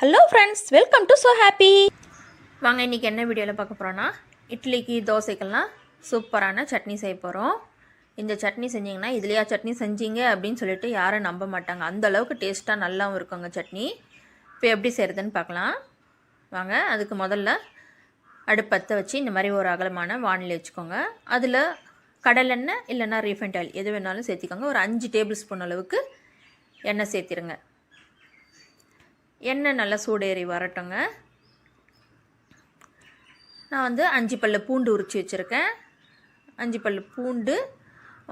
Hello friends welcome to so happy வாங்க இன்றைக்கி என்ன வீடியோவில் பார்க்க போகிறோன்னா இட்லிக்கு தோசைக்கெல்லாம் சூப்பரான சட்னி செய்ய போகிறோம் இந்த சட்னி செஞ்சிங்கன்னா இதுலையா சட்னி செஞ்சீங்க அப்படின்னு சொல்லிட்டு யாரும் நம்ப மாட்டாங்க. அந்தளவுக்கு டேஸ்ட்டாக நல்லாவும் இருக்குங்க சட்னி. இப்போ எப்படி செய்கிறதுன்னு பார்க்கலாம். வாங்க அதுக்கு முதல்ல அடுப்பத்தை வச்சு இந்த மாதிரி ஒரு அகலமான வானிலை வச்சுக்கோங்க. அதில் கடலெண்ணெய் இல்லைன்னா ரீஃபைண்ட் ஆயில் எது வேணாலும் சேர்த்திக்கோங்க. ஒரு அஞ்சு டேபிள் ஸ்பூன் அளவுக்கு எண்ணெய் சேர்த்திருங்க. எண்ணெய் நல்லா சூடேறி வரட்டுங்க. நான் வந்து அஞ்சு பல்லு பூண்டு உரித்து வச்சுருக்கேன். அஞ்சு பல்லு பூண்டு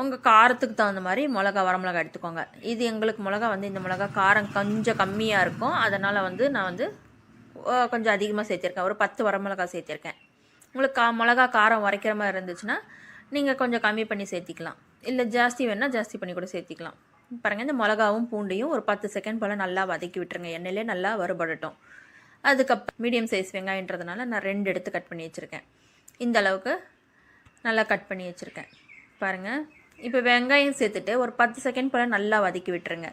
உங்கள் காரத்துக்கு தகுந்த மாதிரி மிளகா வரமிளகா எடுத்துக்கோங்க. இது எங்களுக்கு மிளகா வந்து இந்த மிளகா காரம் கொஞ்சம் கம்மியாக இருக்கும். அதனால் வந்து நான் வந்து கொஞ்சம் அதிகமாக சேர்த்துருக்கேன். ஒரு பத்து வரமிளகா சேர்த்திருக்கேன். உங்களுக்கு கா மிளகா காரம் உரைக்கிற மாதிரி இருந்துச்சுன்னா நீங்கள் கொஞ்சம் கம்மி பண்ணி சேர்த்திக்கலாம். இல்லை ஜாஸ்தி வேணால் ஜாஸ்தி பண்ணி கூட சேர்த்திக்கலாம். பாருங்கள் இந்த மிளகாவும் பூண்டையும் ஒரு பத்து செகண்ட் போல் நல்லா வதக்கி விட்டுருங்க. எண்ணெயிலே நல்லா வறுபடட்டும். அதுக்கப்புறம் மீடியம் சைஸ் வெங்காயன்றதுனால நான் ரெண்டு எடுத்து கட் பண்ணி வச்சுருக்கேன். இந்த அளவுக்கு நல்லா கட் பண்ணி வச்சுருக்கேன். பாருங்கள் இப்போ வெங்காயம் சேர்த்துட்டு ஒரு பத்து செகண்ட் போல் நல்லா வதக்கி விட்டுருங்க.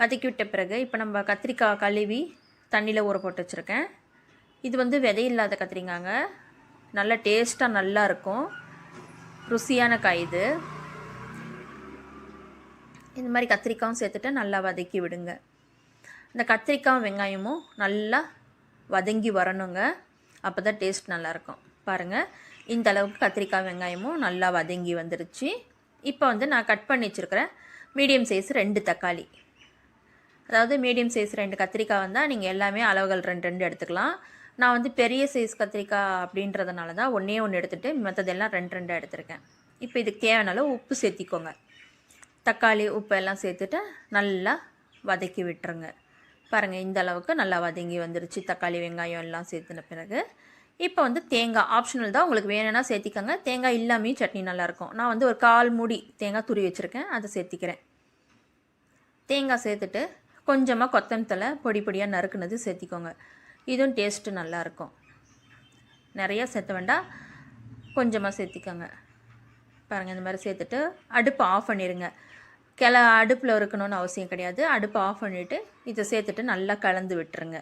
வதக்கி விட்ட பிறகு இப்போ நம்ம கத்திரிக்காய் கழுவி தண்ணியில் ஊற போட்டு வச்சுருக்கேன். இது வந்து விதை இல்லாத கத்திரிக்காங்க நல்லா டேஸ்ட்டாக நல்லா இருக்கும். ருசியான காய் இது. இந்த மாதிரி கத்திரிக்காயும் சேர்த்துட்டு நல்லா வதக்கி விடுங்க. இந்த கத்திரிக்காய் வெங்காயமும் நல்லா வதங்கி வரணுங்க. அப்போ தான் டேஸ்ட் நல்லாயிருக்கும். பாருங்கள் இந்த அளவுக்கு கத்திரிக்காய் வெங்காயமும் நல்லா வதங்கி வந்துருச்சு. இப்போ வந்து நான் கட் பண்ணி வச்சுருக்கிறேன் மீடியம் சைஸ் ரெண்டு தக்காளி. அதாவது மீடியம் சைஸ் ரெண்டு கத்திரிக்காய் வந்தால் நீங்கள் எல்லாமே அளவுகள் ரெண்டு ரெண்டு எடுத்துக்கலாம். நான் வந்து பெரிய சைஸ் கத்திரிக்காய் அப்படின்றதுனால தான் ஒன்றே ஒன்று எடுத்துகிட்டு மற்றதெல்லாம் ரெண்டு ரெண்டு எடுத்திருக்கேன். இப்போ இதுக்கு தேவையான அளவு உப்பு சேர்த்திக்கோங்க. தக்காளி உப்பு எல்லாம் சேர்த்துட்டு நல்லா வதக்கி விட்டுருங்க. பாருங்கள் இந்த அளவுக்கு நல்லா வதங்கி வந்துருச்சு. தக்காளி வெங்காயம் எல்லாம் சேர்த்துன பிறகு இப்போ வந்து தேங்காய் ஆப்ஷனல் தான். உங்களுக்கு வேணும்னா சேர்த்திக்கோங்க. தேங்காய் இல்லாமையும் சட்னி நல்லாயிருக்கும் நான் வந்து ஒரு கால் மூடி தேங்காய் துரி வச்சுருக்கேன். அதை சேர்த்திக்கிறேன். தேங்காய் சேர்த்துட்டு கொஞ்சமாக கொத்தமல்லி பொடி பொடியாக நறுக்குனது சேர்த்திக்கோங்க. இதுவும் டேஸ்ட்டு நல்லாயிருக்கும் நிறையா சேர்த்த வேண்டாம். கொஞ்சமாக சேர்த்திக்கோங்க. பாருங்கள் இந்த மாதிரி சேர்த்துட்டு அடுப்பு ஆஃப் பண்ணிடுங்க கிள அடுப்பில் இருக்கணும்னு அவசியம் கிடையாது. அடுப்பை ஆஃப் பண்ணிவிட்டு இதை சேர்த்துட்டு நல்லா கலந்து விட்டுருங்க.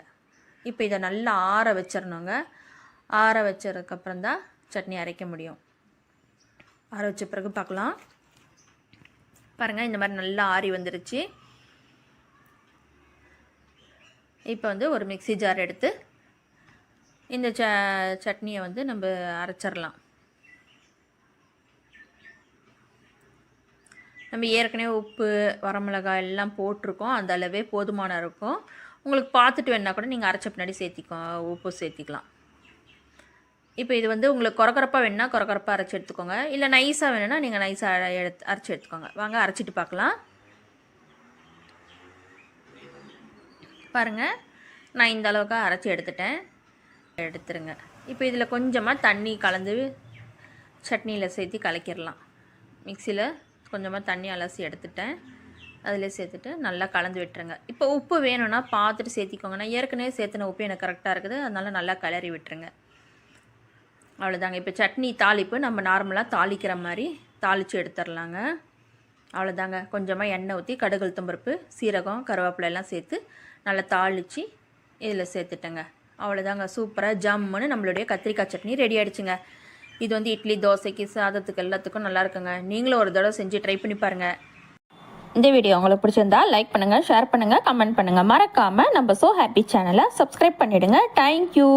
இப்போ இதை நல்லா ஆற வச்சிடணுங்க ஆற வச்சதுக்கப்புறம் தான் சட்னி அரைக்க முடியும். ஆற வச்ச பிறகு பார்க்கலாம். பாருங்கள் இந்த மாதிரி நல்லா ஆறி வந்துருச்சு. இப்போ வந்து ஒரு மிக்ஸி ஜார் எடுத்து இந்த ச சட்னியை வந்து நம்ம அரைச்சிடலாம் நம்ம ஏற்கனவே உப்பு வரமிளகாய் எல்லாம் போட்டிருக்கோம். அந்த அளவே போதுமான இருக்கும். உங்களுக்கு பார்த்துட்டு வேணா கூட நீங்கள் அரைச்ச பின்னாடி சேர்த்திக்கோ உப்பு சேர்த்திக்கலாம். இப்போ இது வந்து உங்களுக்கு கொரகொரப்பாக வேணுன்னா கொரகொரப்பாக அரைச்சி எடுத்துக்கோங்க. இல்லை நைஸாக வேணும்னா நீங்கள் நைஸாக எடுத்து அரைச்சி எடுத்துக்கோங்க. வாங்க அரைச்சிட்டு பார்க்கலாம். பாருங்கள் நான் இந்த அளவுக்கு அரைச்சி எடுத்துட்டேன். எடுத்துருங்க. இப்போ இதில் கொஞ்சமாக தண்ணி கலந்து சட்னியில் சேர்த்து கலக்கிடலாம். மிக்சியில் கொஞ்சமாக தண்ணி அலசி எடுத்துட்டேன். அதில் சேர்த்துட்டு நல்லா கலந்து விட்டுருங்க. இப்போ உப்பு வேணும்னா பார்த்துட்டு சேர்த்திக்கோங்க. நான் ஏற்கனவே சேர்த்துன உப்பு எனக்கு கரெக்டாக இருக்குது. அதனால் நல்லா கிளறி விட்டுருங்க. அவ்வளோதாங்க இப்போ சட்னி தாளிப்பு நம்ம நார்மலாக தாளிக்கிற மாதிரி தாளித்து எடுத்துடலாங்க அவ்வளோதாங்க கொஞ்சமாக எண்ணெய் ஊற்றி கடுகு தும்பருப்பு சீரகம் கருவேப்பிலை எல்லாம் சேர்த்து நல்லா தாளித்து இதில் சேர்த்துட்டேங்க. அவ்வளோதாங்க சூப்பராக ஜம்முன்னு நம்மளுடைய கத்திரிக்காய் சட்னி ரெடி ஆகிடுச்சுங்க இது வந்து இட்லி தோசைக்கு சாதத்துக்கு எல்லாத்துக்கும் நல்லா இருக்குங்க. நீங்களும் ஒரு தடவை செஞ்சு ட்ரை பண்ணி பாருங்கள் இந்த வீடியோ உங்களுக்கு பிடிச்சிருந்தா லைக் பண்ணுங்கள் ஷேர் பண்ணுங்கள் கமெண்ட் பண்ணுங்கள் மறக்காமல் நம்ம சோ ஹாப்பி சேனலை சப்ஸ்கிரைப் பண்ணிவிடுங்க தேங்க்யூ